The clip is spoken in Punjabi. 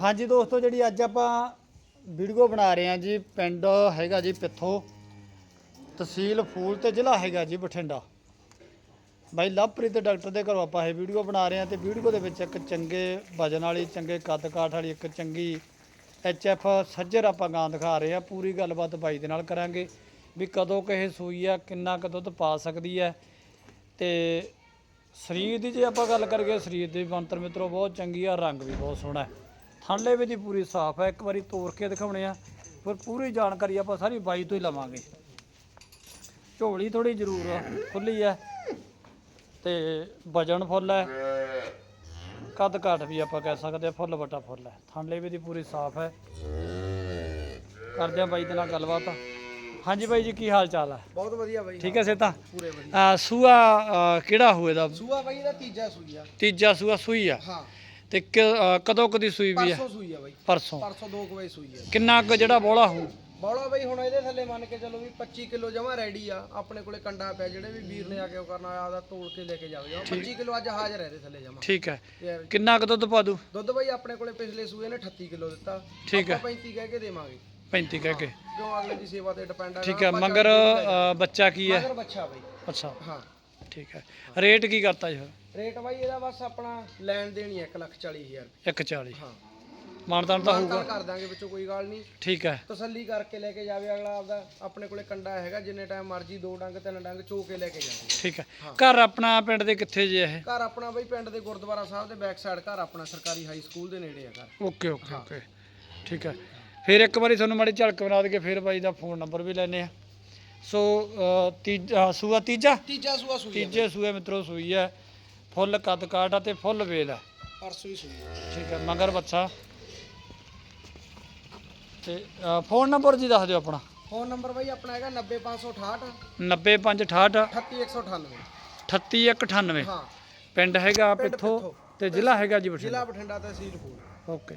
ਹਾਂਜੀ ਦੋਸਤੋ, ਜਿਹੜੀ ਅੱਜ ਆਪਾਂ ਵੀਡੀਓ ਬਣਾ ਰਹੇ ਹਾਂ ਜੀ, ਪਿੰਡ ਹੈਗਾ ਜੀ ਪਿੱਥੋ, ਤਹਿਸੀਲ ਫੂਲ ਤੇ ਜ਼ਿਲ੍ਹਾ ਹੈਗਾ ਜੀ ਬਠਿੰਡਾ। ਬਾਈ ਲਵਪ੍ਰੀਤ ਡਾਕਟਰ ਦੇ ਘਰੋਂ ਆਪਾਂ ਇਹ ਵੀਡੀਓ ਬਣਾ ਰਹੇ ਹਾਂ ਤੇ ਵੀਡੀਓ ਦੇ ਵਿੱਚ ਇੱਕ ਚੰਗੇ ਵਜਨ ਵਾਲੀ, ਚੰਗੇ ਕੱਦ ਕਾਠ ਵਾਲੀ, ਇੱਕ ਚੰਗੀ ਐਚ ਐਫ ਸੱਜਰ ਆਪਾਂ ਗਾਂ ਦਿਖਾ ਰਹੇ ਹਾਂ। ਪੂਰੀ ਗੱਲਬਾਤ ਬਾਈ ਦੇ ਨਾਲ ਕਰਾਂਗੇ ਵੀ ਕਦੋਂ ਕਿਸੇ ਸੂਈ ਆ, ਕਿੰਨਾ ਕੁ ਦੁੱਧ ਪਾ ਸਕਦੀ ਹੈ। ਤੇ ਸਰੀਰ ਦੀ ਜੇ ਆਪਾਂ ਗੱਲ ਕਰੀਏ, ਸਰੀਰ ਦੇ ਬਣਤਰ ਮਿੱਤਰੋ, ਬਹੁਤ ਚੰਗੀ ਆ, ਰੰਗ ਵੀ ਬਹੁਤ ਸੋਹਣਾ ਹੈ। ਥਣਲੇ ਵੀ ਦੀ ਪੂਰੀ ਸਾਫ਼ ਹੈ ਇੱਕ ਵਾਰੀ ਤੋੜ ਕੇ ਦਿਖਾਉਣੇ ਆ। ਫਿਰ ਪੂਰੀ ਜਾਣਕਾਰੀ ਆਪਾਂ ਸਾਰੀ ਬਾਈ ਤੋਂ ਹੀ ਲਵਾਂਗੇ। ਝੋਲੀ ਥੋੜੀ ਜ਼ਰੂਰ ਖੁੱਲੀ ਹੈ ਤੇ ਵਜਨ ਫੁੱਲ ਹੈ। ਕੱਦ ਕਾਠ ਵੀ ਆਪਾਂ ਕਹਿ ਸਕਦੇ ਆ ਫੁੱਲ ਵੱਟਾ ਫੁੱਲ ਹੈ। ਥਣਲੇ ਵੀ ਦੀ ਪੂਰੀ ਸਾਫ਼ ਹੈ। ਕਰਦੇ ਆ ਬਾਈ ਦੇ ਨਾਲ ਗੱਲਬਾਤ। ਹਾਂਜੀ ਬਾਈ ਜੀ ਕੀ ਹਾਲ ਚਾਲ ਹੈ? ਬਹੁਤ ਵਧੀਆ ਬਾਈ ਠੀਕ ਹੈ ਸੇਤਾ? ਪੂਰੇ ਵਧੀਆ। ਸੂਆ ਅ, ਕਿਹੜਾ ਹੋਏ ਦਾ? ਸੂਆ ਬਾਈ ਦਾ ਤੀਜਾ ਸੂਈ ਆ। ਤੀਜਾ ਸੂਆ ਸੂਈ ਆ? ਹਾਂ। ਤੇ ਕਿ- ਅ, ਕਦੋਂ ਕਦੀ ਸੂਈ ਵੀ ਆ? ਪਰਸੋਂ ਸੂਈ ਆ ਬਾਈ। ਪਰਸੋਂ। ਪਰਸੋਂ 2 ਵਜੇ ਸੂਈ ਆ। ਕਿੰਨਾ ਕੁ ਜਿਹੜਾ ਬੋਲਾ ਹੋ ਬੌਲਾ ਬਾਈ ਹੁਣ ਇਹਦੇ ਥੱਲੇ ਮੰਨ ਕੇ ਚੱਲੋ ਵੀ 25 ਕਿਲੋ ਜਮਾ ਰੈਡੀ ਆ। ਆਪਣੇ ਕੋਲੇ ਕੰਡਾ ਪਿਆ ਜਿਹੜੇ ਵੀ ਵੀਰ ਨੇ ਆ ਕੇ ਉਹ ਕਰਨਾ ਆਦਾ ਤੋਲ ਕੇ ਲੈ ਕੇ ਜਾਵੇ। ਜਮਾਂ 25 ਕਿਲੋ ਅੱਜ ਹਾਜ਼ਰ ਹੈ ਇਹਦੇ ਥੱਲੇ ਜਮਾ। ਠੀਕ ਹੈ। ਯਾਰ ਕਿੰਨਾ ਕੁ ਦੁੱਧ ਪਾ ਦੂ ਦੁੱਧ ਬਾਈ ਆਪਣੇ ਕੋਲੇ ਪਿਛਲੇ ਸੂਏ ਨੇ 38 ਕਿਲੋ ਦਿੱਤਾ। ਠੀਕ ਹੈ। ਆਪਾਂ 35 ਕਹਿ ਕੇ ਦੇਵਾਂਗੇ। 35 ਕਹਿ ਕੇ। ਕਿਉਂ ਅਗਲੇ ਦੀ ਸੇਵਾ ਤੇ ਡਿਪੈਂਡ ਆ ਠੀਕ ਹੈ ਮਗਰ ਅ, ਬੱਚਾ ਕੀ ਹੈ? ਮਗਰ ਬੱਚਾ ਬਾਈ। ਅੱਛਾ। ਹਾਂ। ਠੀਕ ਹੈ। ਰੇਟ ਕੀ ਕਰਤਾ ਜੀ ਰੇਟ ਬਾਈ ਇਹਦਾ ਬਸ ਆਪਣਾ ਲੈਣ ਦੇਣੀ 1 ਲੱਖ 40 ਹਜ਼ਾਰ 140 ਹਾਂ। ਮਾਨਤਾਨ ਤਾਂ ਹੋਊਗਾ। ਕਰ ਦਾਂਗੇ ਵਿੱਚੋਂ ਕੋਈ ਗੱਲ ਨਹੀਂ। ਠੀਕ ਹੈ। ਤਸੱਲੀ ਕਰਕੇ ਲੈ ਕੇ ਜਾਵੇ ਅਗਲਾ ਆਪਦਾ। ਆਪਣੇ ਕੋਲੇ ਕੰਡਾ ਹੈਗਾ ਜਿੰਨੇ ਟਾਈਮ ਮਰਜ਼ੀ ਦੋ ਡੰਗ ਤਿੰਨ ਡੰਗ ਚੋ ਕੇ ਲੈ ਕੇ ਜਾਵੇ। ਠੀਕ ਹੈ। ਘਰ ਆਪਣਾ ਪਿੰਡ ਦੇ ਕਿੱਥੇ ਜੇ ਇਹ? ਘਰ ਆਪਣਾ ਬਈ ਪਿੰਡ ਦੇ ਗੁਰਦੁਆਰਾ ਸਾਹਿਬ ਦੇ ਬੈਕ ਸਾਈਡ ਘਰ ਆਪਣਾ ਸਰਕਾਰੀ ਹਾਈ ਸਕੂਲ ਦੇ ਨੇੜੇ ਆ ਘਰ। Okay okay okay. ਠੀਕ ਹੈ। ਫਿਰ ਇੱਕ ਵਾਰੀ ਤੁਹਾਨੂੰ ਮਾੜੀ ਝਲਕ ਬਣਾ ਦਈਏ ਫਿਰ ਬਾਈ ਦਾ ਫੋਨ ਨੰਬਰ ਵੀ ਲੈਨੇ ਆ ਸੋ ਤੀਜਾ ਸੂਆ ਤੀਜਾ? ਤੀਜਾ ਸੂਆ ਸੂਈ। ਤੀਜੇ ਸੂਏ ਮਿੱਤਰੋ ਸੂਈ ਹੈ ਫੁੱਲ ਕੱਦ ਕਾਠ ਆ ਤੇ ਫੁੱਲ ਵੇਲ ਹੈ ਪਰਸੋਂ ਹੀ ਸੂਈ ਆ। ਠੀਕ ਹੈ ਮਗਰ ਬੱਚਾ ਤੇ ਅ, ਫੋਨ ਨੰਬਰ ਜੀ ਦੱਸ ਦਿਓ ਆਪਣਾ। ਫੋਨ ਨੰਬਰ ਬਈ ਆਪਣਾ ਹੈਗਾ 90568 90568 38198 38198 ਹਾਂ। ਪਿੰਡ ਹੈਗਾ ਪਿੱਥੋ। ਤੇ ਜ਼ਿਲ੍ਹਾ ਹੈਗਾ ਜੀ ਜ਼ਿਲ੍ਹਾ ਬਠਿੰਡਾ ਬਠਿੰਡਾ ਤਹਿਸੀਲ ਫੂਲ ਓਕੇ